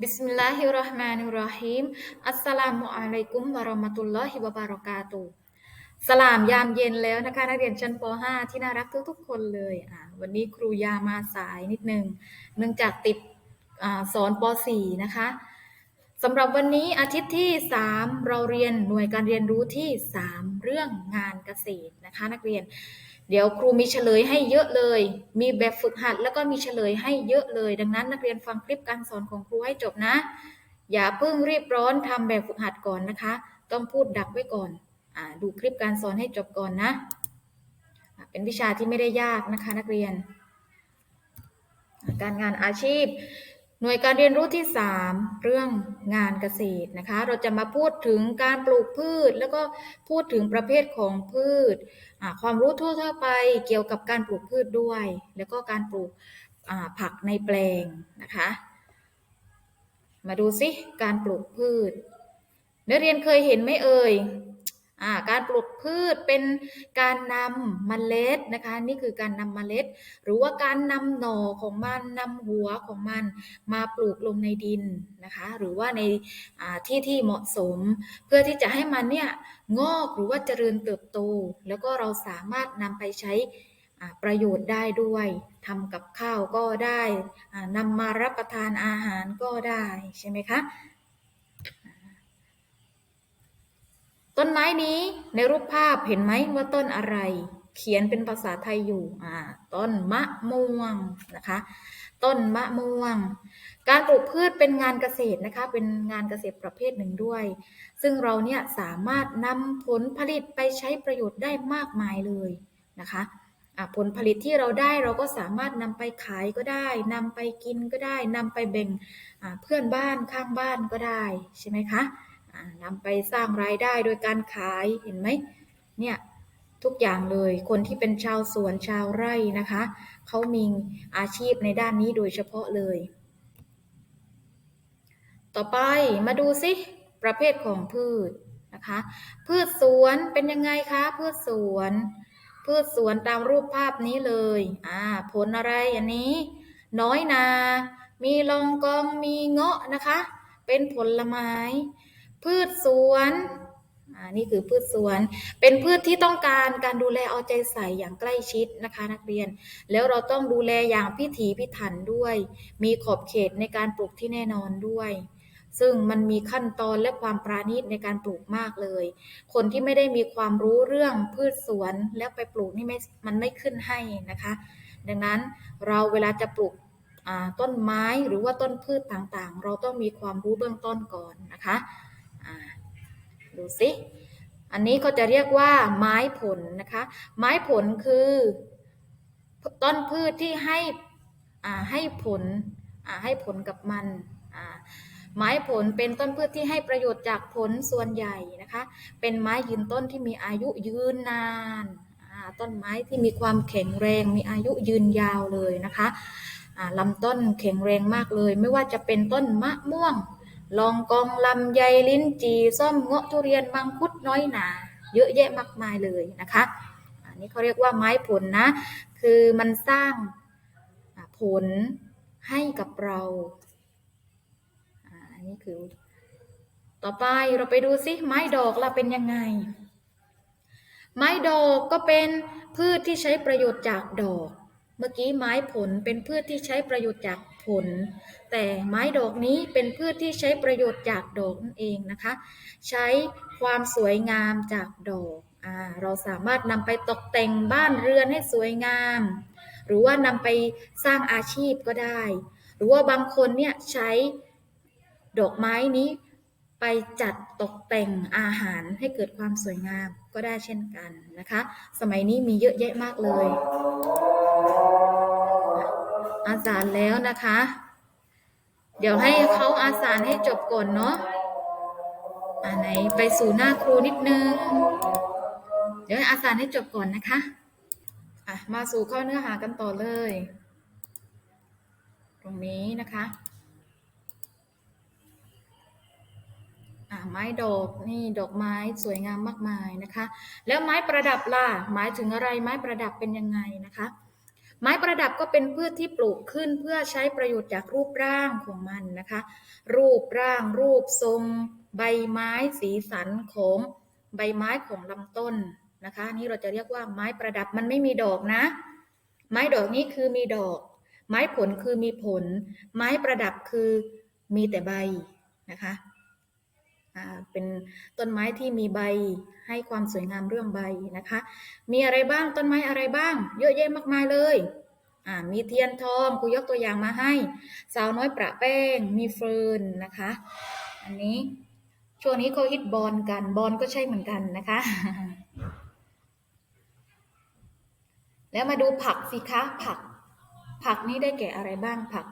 บิสมิลลาฮิรเราะห์มานิรเราะฮีมอัสสลามุอะลัยกุมวะเราะมะตุลลอฮิวะบารอกาตุสลามยามเย็นแล้วนะคะ นักเรียนชั้นป .5 ที่น่ารักทุกๆคนเลยอ่าวันนี้ครูยามาสายนิดนึง เนื่องจากติดอสอนป .4 นะคะสำหรับวันนี้อาทิตย์ที่ 3 เราเรียนหน่วยการเรียนรู้ที่ 3 เรื่องงานเกษตรนะคะ นักเรียน เดี๋ยวครูมีเฉลยให้เยอะเลย มีแบบฝึกหัดแล้วก็มีเฉลยให้เยอะเลย ดังนั้นนักเรียนฟังคลิปการสอนของครูให้จบนะ อย่าเพิ่งรีบร้อนทำแบบฝึกหัดก่อนนะคะ ต้องพูดดักไว้ก่อนอดูคลิปการสอนให้จบก่อนนะ เป็นวิชาที่ไม่ได้ยากนะคะนักเรียน การงานอาชีพ หน่วยการเรียนรู้ที่ 3 เรื่องงานเกษตรนะคะ เราจะมาพูดถึงการปลูกพืช แล้วก็พูดถึงประเภทของพืช ความรู้ทั่วๆไปเกี่ยวกับการปลูกพืชด้วย แล้วก็การปลูกผักในแปลงนะคะ มาดูสิการปลูกพืชนักเรียนเคยเห็นไหมเอ่ย การปลูกพืชเป็นการนำเมล็ดนะคะ นี่คือการนำเมล็ด หรือว่าการนำหน่อของมันนำหัวของมันมาปลูกลงในดินนะคะ หรือว่าในาที่ที่เหมาะสม เพื่อที่จะให้มันเนี่ยงอกหรือว่าเจริญเติบโต แล้วก็เราสามารถนำไปใช้ประโยชน์ได้ด้วยทำกับข้าวก็ได้นำมารับประทานอาหารก็ได้ใช่ไหมคะ ต้นไม้นี้ในรูปภาพเห็นไหมว่าต้นอะไร เขียนเป็นภาษาไทยอยู่อ่าต้นมะม่วงนะคะ ต้นมะม่วง การปลูกพืชเป็นงานเกษตรนะคะ เป็นงานเกษตรประเภทหนึ่งด้วย ซึ่งเราเนี่ยสามารถนำผลผลิตไปใช้ประโยชน์ได้มากมายเลยนะคะผลผลิตที่เราได้เราก็สามารถนำไปขายก็ได้นำไปกินก็ได้นำไปแบ่งเพื่อนบ้านข้างบ้านก็ได้ใช่ไหมคะ นำไปสร้างรายได้โดยการขายเห็นไหมเนี่ยทุกอย่างเลยคนที่เป็นชาวสวนชาวไร่นะคะเขามีอาชีพในด้านนี้โดยเฉพาะเลย ต่อไปมาดูสิประเภทของพืชนะคะ พืชสวนเป็นยังไงคะ พืชสวน พืชสวนตามรูปภาพนี้เลยอ่าผลอะไรอันนี้ น้อยนา มีลองกองมีเงาะนะคะ เป็นผลไม้ พืชสวนอ่านี่คือพืชสวน เป็นพืชที่ต้องการการดูแลเอาใจใส่อย่างใกล้ชิดนะคะ นักเรียน แล้วเราต้องดูแลอย่างพิถีพิถันด้วย มีขอบเขตในการปลูกที่แน่นอนด้วยซึ่งมันมีขั้นตอนและความปราณีตในการปลูกมากเลย คนที่ไม่ได้มีความรู้เรื่องพืชสวนแล้วไปปลูกนี่ไม่มันไม่ขึ้นให้นะคะ ดังนั้นเราเวลาจะปลูกอ่าต้นไม้หรือว่าต้นพืชต่างๆ เราต้องมีความรู้เบื้องต้นก่อนนะคะ ดูสิอันนี้เขาจะเรียกว่าไม้ผลนะคะ ไม้ผลคือ ต้นพืชที่ให้อ่าให้ผลอ่าให้ผลกับมันอ่าไม้ผลเป็นต้นพืชที่ให้ประโยชน์จากผลส่วนใหญ่นะคะ เป็นไม้ยืนต้นที่มีอายุยืนนานอ่าต้นไม้ที่มีความแข็งแรง มีอายุยืนยาวเลยนะคะอ่าลำต้นแข็งแรงมากเลย ไม่ว่าจะเป็นต้นมะม่วง ลองกองลำไยลิ้นจีส้มเงาะทุเรียนมังคุดน้อยหนา เยอะแยะมากมายเลยนะคะอันนี้เขาเรียกว่าไม้ผลนะ คือมันสร้างผลให้กับเราอันนี้คือ ต่อไปเราไปดูซิไม้ดอกเราเป็นยังไง ไม้ดอกก็เป็นพืชที่ใช้ประโยชน์จากดอก เมื่อกี้ไม้ผลเป็นพืชที่ใช้ประโยชน์จาก ผล แต่ไม้ดอกนี้เป็นพืชที่ใช้ประโยชน์จากดอกนั่นเองนะคะ ใช้ความสวยงามจากดอกอเราสามารถนำไปตกแต่งบ้านเรือนให้สวยงาม หรือว่านำไปสร้างอาชีพก็ได้ หรือว่าบางคนเนี่ยใช้ดอกไม้นี้ไปจัดตกแต่งอาหารให้เกิดความสวยงามก็ได้เช่นกันนะคะ สมัยนี้มีเยอะแยะมากเลย อาสารแล้วนะคะ เดี๋ยวให้เขาอาสารให้จบก่อนเนาะอ่าไหนไปสู่หน้าครูนิดนึง เดี๋ยวอาสารให้จบก่อนนะคะอะมาสู่ข้อเนื้อหากันต่อเลย ตรงนี้นะคะอะไม้ดอกนี่ดอกไม้สวยงามมากมายนะคะ แล้วไม้ประดับล่ะหมายถึงอะไรไม้ประดับเป็นยังไงนะคะ ไม้ประดับก็เป็นพืชที่ปลูกขึ้นเพื่อใช้ประโยชน์จากรูปร่างของมันนะคะ รูปร่างรูปทรง ใบไม้สีสันของใบไม้ของลำต้นนะคะนี่เราจะเรียกว่าไม้ประดับมันไม่มีดอกนะ ไม้ดอกนี้คือมีดอก ไม้ผลคือมีผล ไม้ประดับคือมีแต่ใบนะคะ เป็นต้นไม้ที่มีใบให้ความสวยงามเรื่องใบนะคะ มีอะไรบ้างต้นไม้อะไรบ้าง เยอะแยะมากมายเลยมีเทียนทองครูยกตัวอย่างมาให้ สาวน้อยประแป้ง มีเฟิร์นนะคะ อันนี้ช่วงนี้เขาฮิตบอลกันบอลก็ใช่เหมือนกันนะคะ แล้วมาดูผักสิคะผัก ผักนี้ได้แก่อะไรบ้างผัก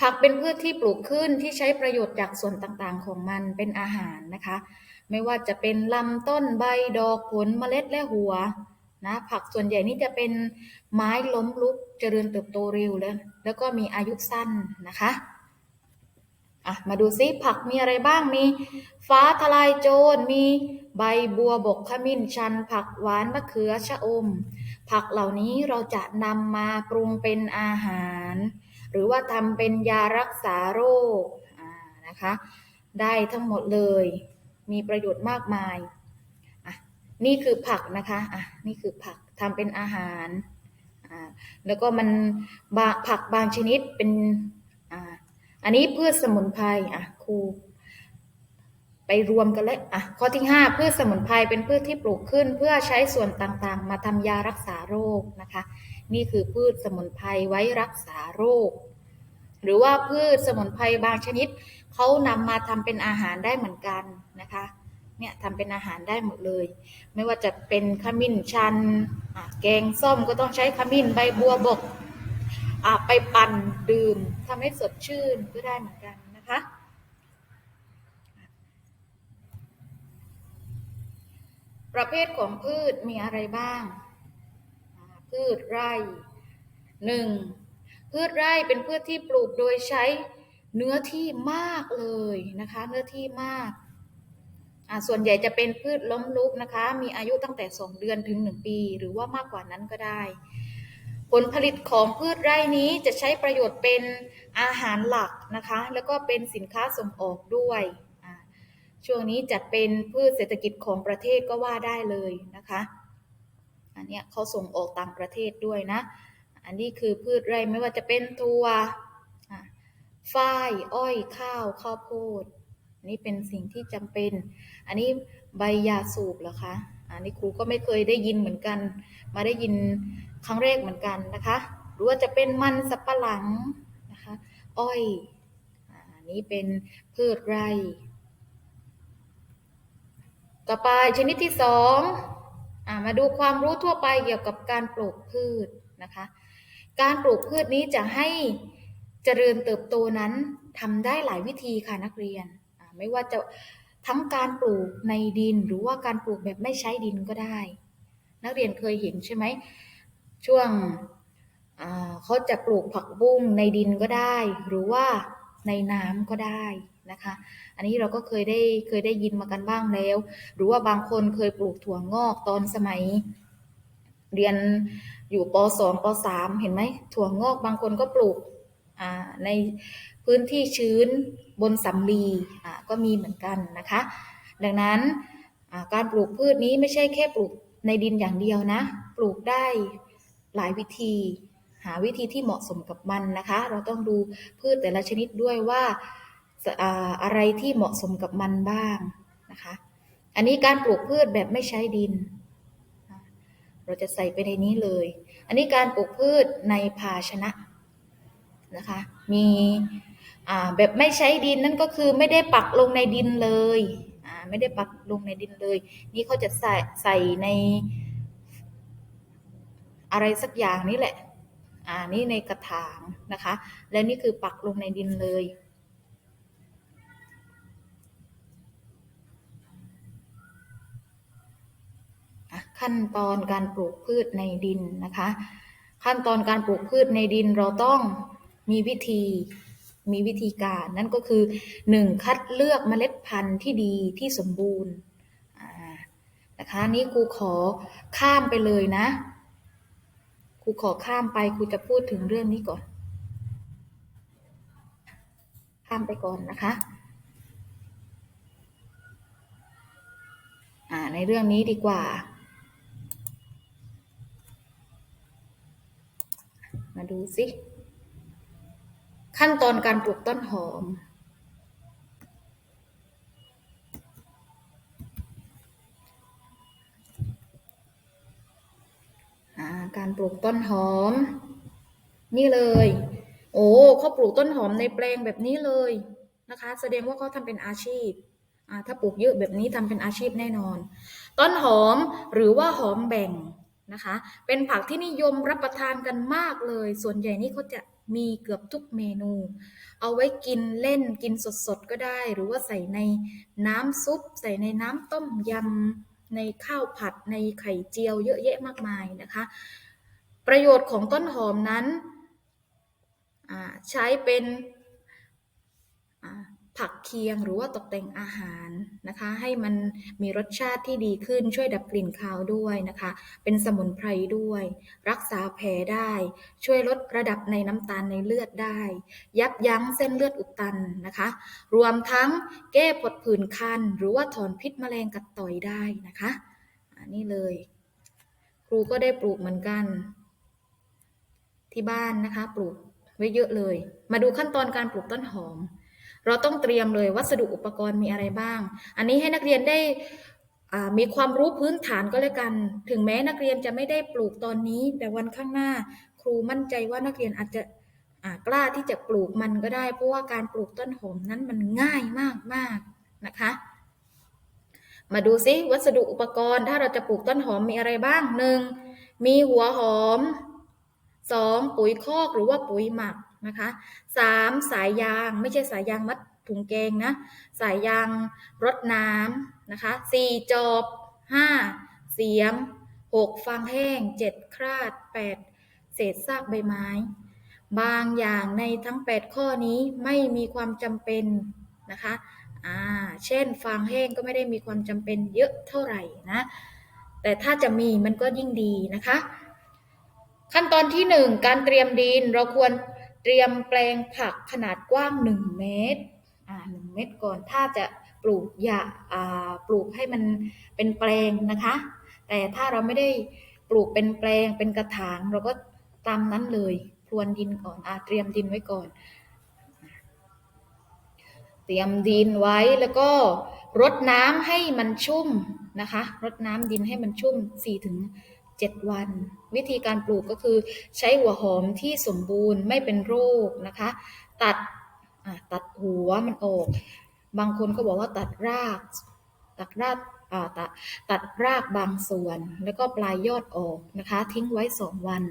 ผักเป็นพืชที่ปลูกขึ้นที่ใช้ประโยชน์จากส่วนต่างๆ ของมันเป็นอาหารนะคะ ไม่ว่าจะเป็นลำต้นใบดอกผลเมล็ดและหัวนะผักส่วนใหญ่นี่จะเป็นไม้ล้มลุกเจริญเติบโตเร็วแล้วแล้วก็มีอายุสั้นนะคะอะมาดูซิผักมีอะไรบ้างมีฟ้าทลายโจรมีใบบัวบกขมิ้นชัน ผักหวานมะเขือชะอม ผักเหล่านี้เราจะนำมาปรุงเป็นอาหาร หรือว่าทำเป็นยารักษาโรคนะคะ ได้ทั้งหมดเลย มีประโยชน์มากมาย นี่คือผักนะคะอะนี่คือผักทำเป็นอาหารอ่าแล้วก็มันบผักบางชนิดเป็นอ่าอันนี้พืชสมุนไพรอะครูไปรวมกันเลยอะข้อที่ห้าพืชสมุนไพรเป็นพืชที่ปลูกขึ้น เพื่อใช้ส่วนต่างๆ มาทำยารักษาโรคนะคะ นี่คือพืชสมุนไพรไว้รักษาโรค หรือว่าพืชสมุนไพรบางชนิดเขานำมาทำเป็นอาหารได้เหมือนกันนะคะเนี่ยทำเป็นอาหารได้หมดเลย ไม่ว่าจะเป็นขมิ้นชันแกงส้มก็ต้องใช้ขมิ้นใบบัวบกไปปั่นดื่มทำให้สดชื่นก็ได้เหมือนกันนะคะประเภทของพืชมีอะไรบ้าง พืชไร่หนึ่งพืชไร่เป็นพืชที่ปลูกโดยใช้เนื้อที่มากเลยนะคะ เนื้อที่มากอ่าส่วนใหญ่จะเป็นพืชล้มลุกนะคะ มีอายุตั้งแต่ 2 เดือนถึง 1 ปี หรือว่ามากกว่านั้นก็ได้ ผลผลิตของพืชไร่นี้จะใช้ประโยชน์เป็นอาหารหลักนะคะ แล้วก็เป็นสินค้าส่งออกด้วยช่วงนี้จัดเป็นพืชเศรษฐกิจของประเทศก็ว่าได้เลยนะคะ อันนี้เขาส่งออกต่างประเทศด้วยนะ อันนี้คือพืชไร่ไม่ว่าจะเป็นถั่วฝ้าย อ้อย ข้าว ข้าวโพดอันนี้เป็นสิ่งที่จำเป็น อันนี้ใบยาสูบเหรอคะ อันนี้ครูก็ไม่เคยได้ยินเหมือนกัน มาได้ยินครั้งแรกเหมือนกันนะคะ หรือว่าจะเป็นมันสับปะหลังนะคะ อ้อย อันนี้เป็นพืชไร่ ต่อไปชนิดที่สอง มาดูความรู้ทั่วไปเกี่ยวกับการปลูกพืชนะคะ การปลูกพืชนี้จะให้เจริญเติบโตนั้นทำได้หลายวิธีค่ะนักเรียน ไม่ว่าจะทั้งการปลูกในดินหรือว่าการปลูกแบบไม่ใช้ดินก็ได้ นักเรียนเคยเห็นใช่ไหมช่วงเขาจะปลูกผักบุ้งในดินก็ได้ หรือว่าในน้ำก็ได้ นะคะ อันนี้เราก็เคยได้เคยได้ยินมากันบ้างแล้ว หรือว่าบางคนเคยปลูกถั่วงอกตอนสมัย เรียนอยู่ป .2 ป .3 เห็นไหมถั่วงอกบางคนก็ปลูกในพื้นที่ชื้นบนสำลีก็มีเหมือนกันนะคะ ดังนั้นการปลูกพืชนี้ไม่ใช่แค่ปลูกในดินอย่างเดียวนะ ปลูกได้หลายวิธี หาวิธีที่เหมาะสมกับมันนะคะ เราต้องดูพืชแต่ละชนิดด้วยว่า อะไรที่เหมาะสมกับมันบ้างนะคะ อันนี้การปลูกพืชแบบไม่ใช้ดิน เราจะใส่ไปในนี้เลย อันนี้การปลูกพืชในภาชนะนะคะ มีแบบไม่ใช้ดินนั่นก็คือไม่ได้ปักลงในดินเลยไม่ได้ปักลงในดินเลย นี่เขาจะใส่ใส่ใน อะไรสักอย่างนี่แหละ อ่านี่ในกระถางนะคะ และนี่คือปักลงในดินเลย ขั้นตอนการปลูกพืชในดินนะคะ ขั้นตอนการปลูกพืชในดินเราต้องมีวิธีมีวิธีการนั่นก็คือ 1. คัดเลือกเมล็ดพันธุ์ที่ดีที่สมบูรณ์นะคะนี่ครูขอข้ามไปเลยนะครูขอข้ามไปครูจะพูดถึงเรื่องนี้ก่อน ข้ามไปก่อนนะคะอ่าในเรื่องนี้ดีกว่า มาดูสิขั้นตอนการปลูกต้นหอมอการปลูกต้นหอม นี่เลย โอ้เขาปลูกต้นหอมในแปลงแบบนี้เลยนะคะ แสดงว่าเขาทำเป็นอาชีพ ถ้าปลูกเยอะแบบนี้ทำเป็นอาชีพแน่นอน ต้นหอมหรือว่าหอมแบ่ง นะคะ เป็นผักที่นิยมรับประทานกันมากเลย ส่วนใหญ่นี่เขาจะมีเกือบทุกเมนู เอาไว้กินเล่นกินสดๆก็ได้ หรือว่าใส่ในน้ำซุป ใส่ในน้ำต้มยำในข้าวผัดในไข่เจียวเยอะแยะมากมายนะคะ ประโยชน์ของต้นหอมนั้นใช้เป็น ผักเคียงหรือว่าตกแต่งอาหารนะคะ ให้มันมีรสชาติที่ดีขึ้นช่วยดับกลิ่นคาวด้วยนะคะ เป็นสมุนไพรด้วย รักษาแผลได้ ช่วยลดระดับในน้ำตาลในเลือดได้ ยับยั้งเส้นเลือดอุดตันนะคะ รวมทั้งแก้ผดผื่นคัน หรือว่าถอนพิษแมลงกัดต่อยได้นะคะอันนี้เลย ครูก็ได้ปลูกเหมือนกัน ที่บ้านนะคะ ปลูกไว้เยอะเลย มาดูขั้นตอนการปลูกต้นหอม เราต้องเตรียมเลยวัสดุอุปกรณ์มีอะไรบ้าง อันนี้ให้นักเรียนได้มีความรู้พื้นฐานก็แล้วกัน ถึงแม้นักเรียนจะไม่ได้ปลูกตอนนี้ แต่วันข้างหน้า ครูมั่นใจว่านักเรียนอาจจะกล้าที่จะปลูกมันก็ได้ เพราะว่าการปลูกต้นหอมนั้นมันง่ายมากมากๆนะคะ มาดูซิวัสดุอุปกรณ์ ถ้าเราจะปลูกต้นหอมมีอะไรบ้างหนึ่งมีหัวหอมสองปุ๋ยคอกหรือว่าปุ๋ยหมัก นะคะสามสายยางไม่ใช่สายยางมัดถุงแกงนะ สายยางรดน้ำนะคะสี่จอบห้าเสียมหกฟางแห้งเจ็ดคราดแปดเศษซากใบไม้ บางอย่างในทั้ง8ข้อนี้ไม่มีความจำเป็นนะคะอ่าเช่นฟางแห้งก็ไม่ได้มีความจำเป็นเยอะเท่าไหร่นะ แต่ถ้าจะมีมันก็ยิ่งดีนะคะ ขั้นตอนที่1การเตรียมดินเราควร เตรียมแปลงผักขนาดกว้าง 1 เมตรอ่าหเมตรก่อนถ้าจะปลูกอย่าอ่าปลูกให้มันเป็นแปลงนะคะ แต่ถ้าเราไม่ได้ปลูกเป็นแปลงเป็นกระถางเราก็ตามนั้นเลยพรวนดินก่อนอาเตรียมดินไว้ก่อน เตรียมดินไว้แล้วก็รดน้ำให้มันชุ่มนะคะ รดน้ำดินให้มันชุ่ม 4- 7 วัน วิธีการปลูกก็คือใช้หัวหอมที่สมบูรณ์ไม่เป็นโรคนะคะ ตัดตัดหัวมันออก บางคนก็บอกว่าตัดราก ตัดรากตัดตัดรากบางส่วน แล้วก็ปลายยอดออกนะคะ ทิ้งไว้ 2 วัน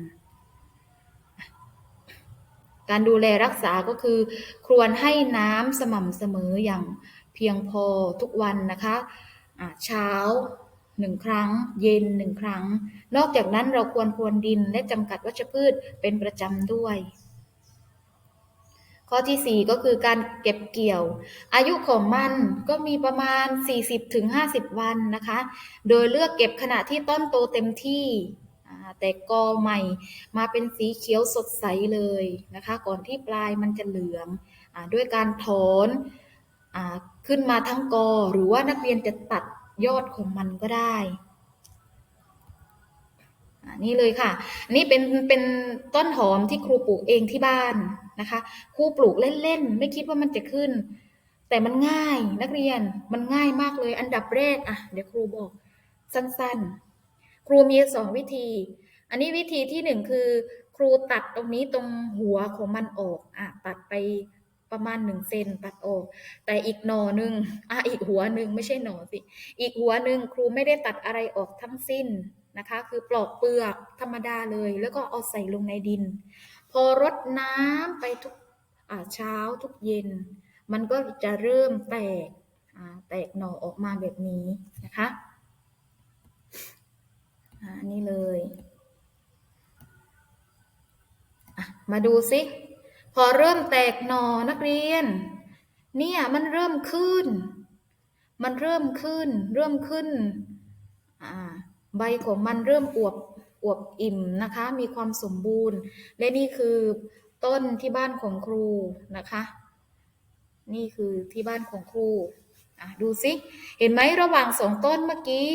การดูแลรักษาก็คือควรให้น้ำสม่ำเสมออย่างเพียงพอทุกวันนะคะะเช้า หนึ่งครั้ง เย็นหนึ่งครั้ง นอกจากนั้นเราควรพรวนดินและจำกัดวัชพืชเป็นประจำด้วย ข้อที่ 4 ก็คือการเก็บเกี่ยว อายุของมันก็มีประมาณ 40-50 วันนะคะ โดยเลือกเก็บขณะที่ต้นโตเต็มที่แต่กอใหม่มาเป็นสีเขียวสดใสเลยนะคะ ก่อนที่ปลายมันจะเหลืองอด้วยการถอนอขึ้นมาทั้งกอ หรือว่านักเรียนจะตัด ยอดของมันก็ได้อ่านี่เลยค่ะ นี่เป็นเป็นต้นหอมที่ครูปลูกเองที่บ้านนะคะ ครูปลูกเล่นๆ ไม่คิดว่ามันจะขึ้น แต่มันง่ายนักเรียนมันง่ายมากเลย อันดับแรกอะเดี๋ยวครูบอกสั้นๆ ครูมีสองวิธี อันนี้วิธีที่หนึ่งคือ ครูตัดตรงนี้ตรงหัวของมันออกอะตัดไป ประมาณหนึ่งเซนตัดออก แต่อีกหน่อหนึ่งอะอีกหัวหนึ่งไม่ใช่หน่อสิ อีกหัวหนึ่งครูไม่ได้ตัดอะไรออกทั้งสิ้นนะคะ คือปลอกเปลือกธรรมดาเลย แล้วก็เอาใส่ลงในดิน พอรดน้ำไปทุกอ่าเช้าทุกเย็น มันก็จะเริ่มแตกแตกหน่อออกมาแบบนี้นะคะอ่านี่เลย มาดูสิ พอเริ่มแตกหนอนักเรียน เนี่ยมันเริ่มขึ้น มันเริ่มขึ้น เริ่มขึ้นใบของมันเริ่มอวบอวบอิ่มนะคะ มีความสมบูรณ์ และนี่คือต้นที่บ้านของครูนะคะ นี่คือที่บ้านของครูดูสิ เห็นไหมระหว่างสองต้นเมื่อกี้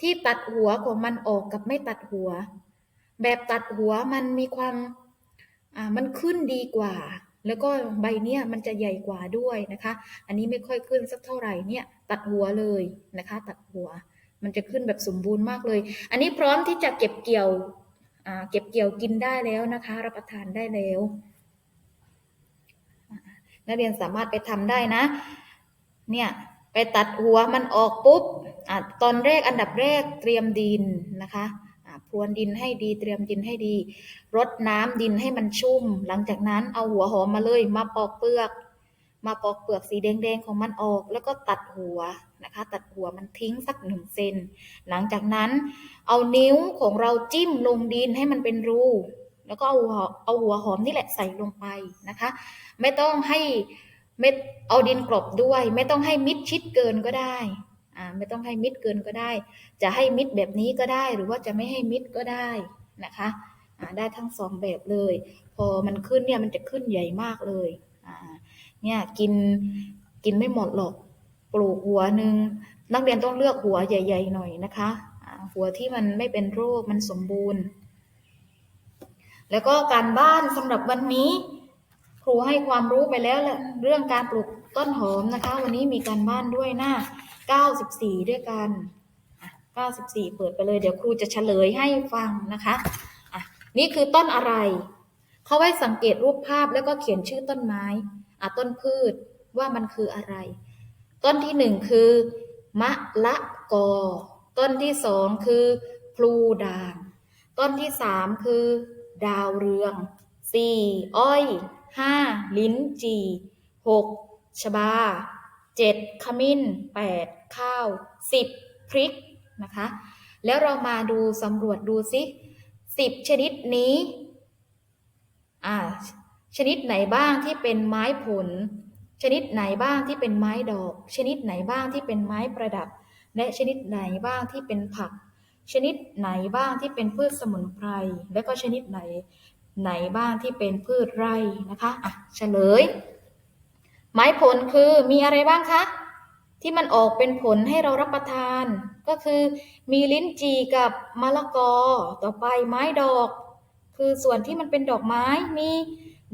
ที่ตัดหัวของมันออกกับไม่ตัดหัว แบบตัดหัวมันมีความ อ่ามันขึ้นดีกว่า แล้วก็ใบเนี้ยมันจะใหญ่กว่าด้วยนะคะ อันนี้ไม่ค่อยขึ้นสักเท่าไหร่เนี่ยตัดหัวเลยนะคะ ตัดหัว มันจะขึ้นแบบสมบูรณ์มากเลย อันนี้พร้อมที่จะเก็บเกี่ยวอ่าเก็บเกี่ยวกินได้แล้วนะคะ รับประทานได้แล้ว นักเรียนสามารถไปทำได้นะ เนี่ยไปตัดหัวมันออกปุ๊บอะตอนแรกอันดับแรกเตรียมดินนะคะ พรวนดินให้ดีเตรียมดินให้ดี รดน้ำดินให้มันชุ่ม หลังจากนั้นเอาหัวหอมมาเลย มาปอกเปลือก มาปอกเปลือกสีแดงๆของมันออก แล้วก็ตัดหัวนะคะ ตัดหัวมันทิ้งสักหนึ่งเซนหลังจากนั้น เอานิ้วของเราจิ้มลงดินให้มันเป็นรูแล้วก็เอาหัวเอาหัวหอมนี่แหละใส่ลงไปนะคะ ไม่ต้องให้เม็ดเอาดินกลบด้วย ไม่ต้องให้มิดชิดเกินก็ได้ อ่าไม่ต้องให้มิดเกินก็ได้ จะให้มิดแบบนี้ก็ได้หรือว่าจะไม่ให้มิดก็ได้นะคะอ่าได้ทั้งสองแบบเลย พอมันขึ้นเนี่ยมันจะขึ้นใหญ่มากเลยอ่าเนี่ยกินกินไม่หมดหรอกปลูกหัวหนึ่งนักเรียนต้องเลือกหัวใหญ่ ๆ หน่อยนะคะหัวที่มันไม่เป็นโรคมันสมบูรณ์ แล้วก็การบ้านสำหรับวันนี้ ครูให้ความรู้ไปแล้วแหละเรื่องการปลูกต้นหอมนะคะ วันนี้มีการบ้านด้วยน้า 94 ด้วยกัน 94 เปิดไปเลย เดี๋ยวครูจะเฉลยให้ฟังนะคะอะนี่คือต้นอะไร เขาไว้สังเกตรูปภาพแล้วก็เขียนชื่อต้นไม้อะต้นพืชว่ามันคืออะไร ต้นที่หนึ่งคือ มะละกอ ต้นที่สองคือพลูด่าง ต้นที่สามคือ ดาวเรืองสี่อ้อยห้าลิ้นจีหกชบาเจ็ดขมิ้นแปด ข้าวสิบพริกนะคะ แล้วเรามาดูสำรวจดูสิสิบชนิดนี้อ่าชนิดไหนบ้างที่เป็นไม้ผล ชนิดไหนบ้างที่เป็นไม้ดอก ชนิดไหนบ้างที่เป็นไม้ประดับ และชนิดไหนบ้างที่เป็นผัก ชนิดไหนบ้างที่เป็นพืชสมุนไพร และก็ชนิดไหนไหนบ้างที่เป็นพืชไร่นะคะอะเฉลย ไม้ผลคือมีอะไรบ้างคะ ที่มันออกเป็นผลให้เรารับประทาน ก็คือมีลิ้นจี่กับมะละกอ ต่อไปไม้ดอก คือส่วนที่มันเป็นดอกไม้มี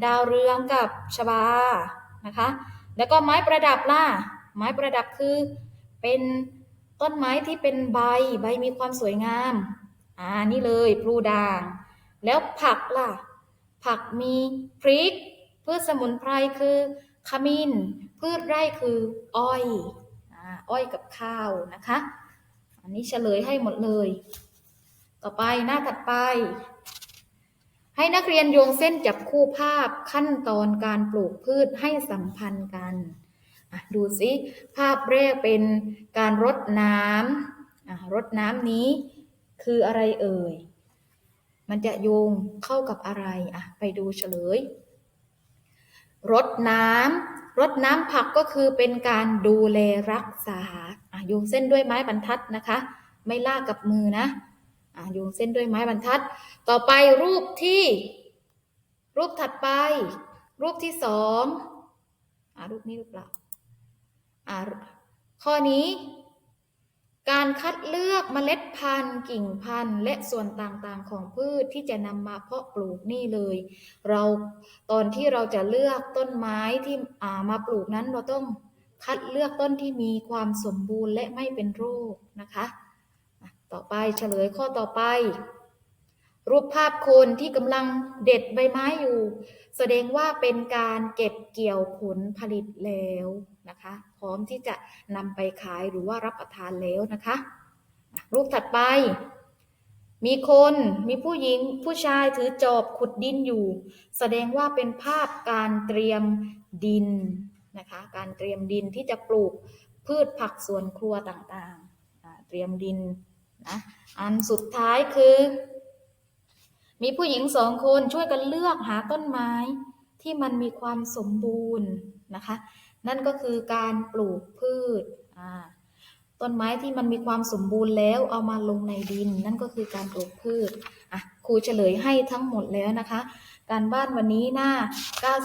ดาวเรืองกับชบานะคะ แล้วก็ไม้ประดับล่ะ ไม้ประดับคือเป็นต้นไม้ที่เป็นใบใบมีความสวยงาม อ่านี่เลยพลูด่าง แล้วผักล่ะ ผักมีพริกพืชสมุนไพรคือขมิ้น พืชไร่คืออ้อย อ้อยกับข้าวนะคะ อันนี้เฉลยให้หมดเลย ต่อไปหน้าถัดไป ให้นักเรียนโยงเส้นจับคู่ภาพขั้นตอนการปลูกพืชให้สัมพันธ์กันดูสิภาพแรกเป็นการรดน้ำรดน้ำนี้คืออะไรเอ่ย มันจะโยงเข้ากับอะไรอะไปดูเฉลยรดน้ำ รดน้ำผักก็คือเป็นการดูแลรักษาโยงเส้นด้วยไม้บรรทัดนะคะ ไม่ลากกับมือนะโยงเส้นด้วยไม้บรรทัด ต่อไปรูปที่ รูปถัดไป รูปที่สองอรูปนี้หรือเปล่าข้อนี้ การคัดเลือกเมล็ดพันธุ์ กิ่งพันธุ์ และส่วนต่างๆของพืชที่จะนำมาเพาะปลูกนี่เลย เราตอนที่เราจะเลือกต้นไม้ที่ามาปลูกนั้นเราต้องคัดเลือกต้นที่มีความสมบูรณ์และไม่เป็นโรคนะคะ ต่อไปเฉลยข้อต่อไป รูปภาพคนที่กำลังเด็ดใบไม้อยู่ แสดงว่าเป็นการเก็บเกี่ยวผลผลิตแล้ว นะคะ พร้อมที่จะนำไปขายหรือว่ารับประทานแล้วนะคะรูปถัดไป มีคนมีผู้หญิงผู้ชายถือจอบขุดดินอยู่ แสดงว่าเป็นภาพการเตรียมดินนะคะ การเตรียมดินที่จะปลูกพืชผักสวนครัวต่างๆอ่าเตรียมดินนะอันสุดท้ายคือ มีผู้หญิงสองคนช่วยกันเลือกหาต้นไม้ที่มันมีความสมบูรณ์นะคะ นั่นก็คือการปลูกพืชต้นไม้ที่มันมีความสมบูรณ์แล้วเอามาลงในดิน นั่นก็คือการปลูกพืชอะครูเฉลยให้ทั้งหมดแล้วนะคะ การบ้านวันนี้หน้า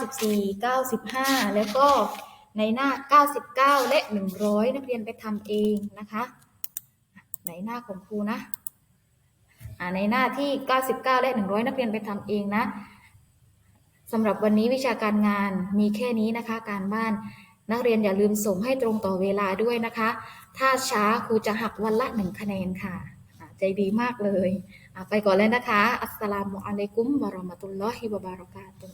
94 95 แล้วก็ในหน้า 99 และ 100 นักเรียนไปทำเองนะคะในหน้าของครูนะอะในหน้าที่ 99 และ 100 นักเรียนไปทำเองนะสำหรับวันนี้วิชาการงานมีแค่นี้นะคะ การบ้าน นักเรียนอย่าลืมส่งให้ตรงต่อเวลาด้วยนะคะ ถ้าช้าครูจะหักวันละหนึ่งคะแนนค่ะ ใจดีมากเลย ไปก่อนเลยนะคะ อัสสลามุอะลัยกุมวะราะมะตุลลอฮิวะบารอกาตุ